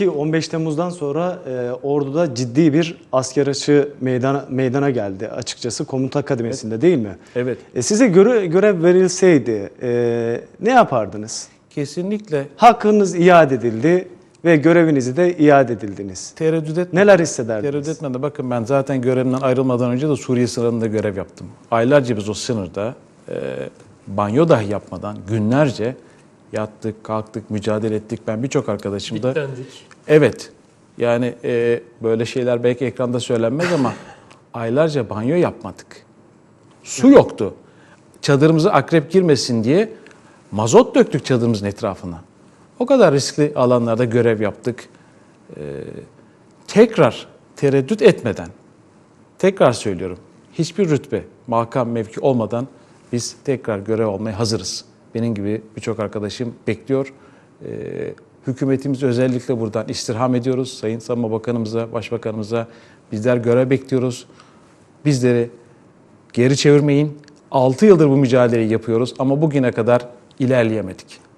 ki 15 Temmuz'dan sonra e, orduda ciddi bir asker açığı meydana, meydana geldi açıkçası komuta akademisinde değil mi? Evet. E, size göre, görev verilseydi e, ne yapardınız? Kesinlikle Hakkınız iade edildi ve görevinizi de iade edildiniz. tereddüt etme. Neler hissederdiniz? Tereddüt etmeden bakın ben zaten görevimden ayrılmadan önce de Suriye sınırında görev yaptım. Aylarca biz o sınırda e, banyo dahi yapmadan günlerce yattık, kalktık, mücadele ettik. Ben birçok arkadaşım da Bitlendik. Evet. Yani e, böyle şeyler belki ekranda söylenmez ama aylarca banyo yapmadık. Su yoktu. Çadırımıza akrep girmesin diye mazot döktük çadırımızın etrafına. O kadar riskli alanlarda görev yaptık. E, tekrar tereddüt etmeden, tekrar söylüyorum, hiçbir rütbe, makam, mevki olmadan biz tekrar görev almaya hazırız. Benim gibi birçok arkadaşım bekliyor. Ee, hükümetimizi özellikle buradan istirham ediyoruz. Sayın Savunma Bakanımıza, Başbakanımıza bizler görev bekliyoruz. Bizleri geri çevirmeyin. 6 yıldır bu mücadeleyi yapıyoruz ama bugüne kadar ilerleyemedik.